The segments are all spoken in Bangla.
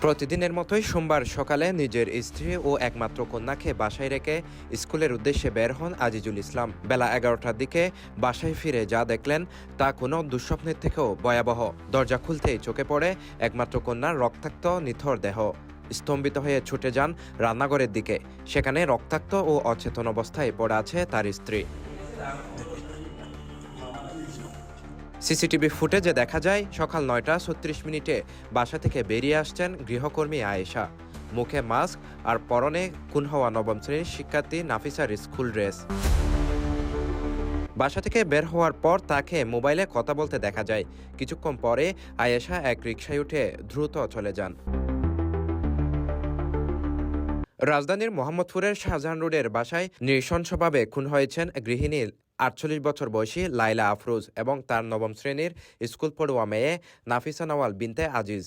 প্রতিদিনের মতোই সোমবার সকালে নিজের স্ত্রী ও একমাত্র কন্যাকে বাসায় রেখে স্কুলের উদ্দেশ্যে বের হন আজিজুল ইসলাম। বেলা এগারোটার দিকে বাসায় ফিরে যা দেখলেন তা কোনো দুঃস্বপ্নের থেকেও ভয়াবহ। দরজা খুলতেই চোখে পড়ে একমাত্র কন্যার রক্তাক্ত, নিথর দেহ। স্তম্ভিত হয়ে ছুটে যান রান্নাঘরের দিকে। সেখানে রক্তাক্ত ও অচেতন অবস্থায় পড়ে আছে তার স্ত্রী। সিসিটিভি ফুটেজে দেখা যায়, সকাল নয়টা ছত্রিশ মিনিটে বাসা থেকে বেরিয়ে আসছেন গৃহকর্মী আয়েশা। মুখে মাস্ক আর পরনে খুন হওয়া নবম শ্রেণির শিক্ষার্থী নাফিসার স্কুল ড্রেস। বাসা থেকে বের হওয়ার পর তাকে মোবাইলে কথা বলতে দেখা যায়। কিছুক্ষণ পরে আয়েশা এক রিকশায় উঠে দ্রুত চলে যান। রাজধানীর মোহাম্মদপুরের শাহজাহান রোডের বাসায় নৃশংসভাবে খুন হয়েছেন গৃহিণী আটচল্লিশ বছর বয়সী লাইলা আফরোজ এবং তার নবম শ্রেণির স্কুল পড়ুয়া মেয়ে নাফিসা নওয়াল বিনতে আজিজ।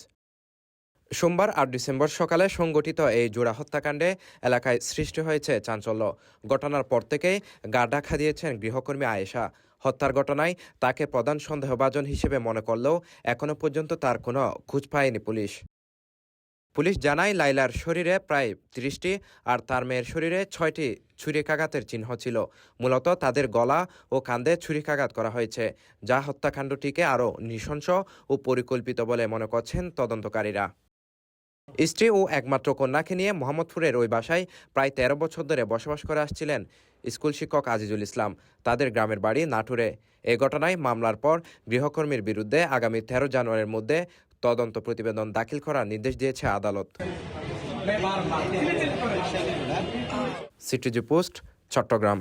সোমবার আট ডিসেম্বর সকালে সংগঠিত এই জোড়া হত্যাকাণ্ডে এলাকায় সৃষ্টি হয়েছে চাঞ্চল্য। ঘটনার পর থেকেই গা ঢাকা দিয়েছেন গৃহকর্মী আয়েশা। হত্যার ঘটনায় তাকে প্রধান সন্দেহভাজন হিসেবে মনে করলেও এখনও পর্যন্ত তার কোনো খোঁজ পায়নি পুলিশ। পুলিশ জানায় লাইলার শরীরে প্রায় তিরিশটি আর তার মেয়ের শরীরে ছয়টি ছুরিকাঘাতের চিহ্ন ছিল। মূলত তাদের গলা ও কাঁধে ছুরিকাঘাত করা হয়েছে, যা হত্যাকাণ্ডটিকে আরও নৃশংস ও পরিকল্পিত বলে মনে করছেন তদন্তকারীরা। স্ত্রী ও একমাত্র কন্যাকে নিয়ে মোহাম্মদপুরের ওই বাসায় প্রায় তেরো বছর ধরে বসবাস করে আসছিলেন স্কুল শিক্ষক আজিজুল ইসলাম। তাদের গ্রামের বাড়ি নাটুরে। এ ঘটনায় মামলার পর গৃহকর্মীর বিরুদ্ধে আগামী তেরো জানুয়ারির মধ্যে তদন্ত প্রতিবেদন দাখিল করার নির্দেশ দিয়েছে আদালত। CTG post Chattogram.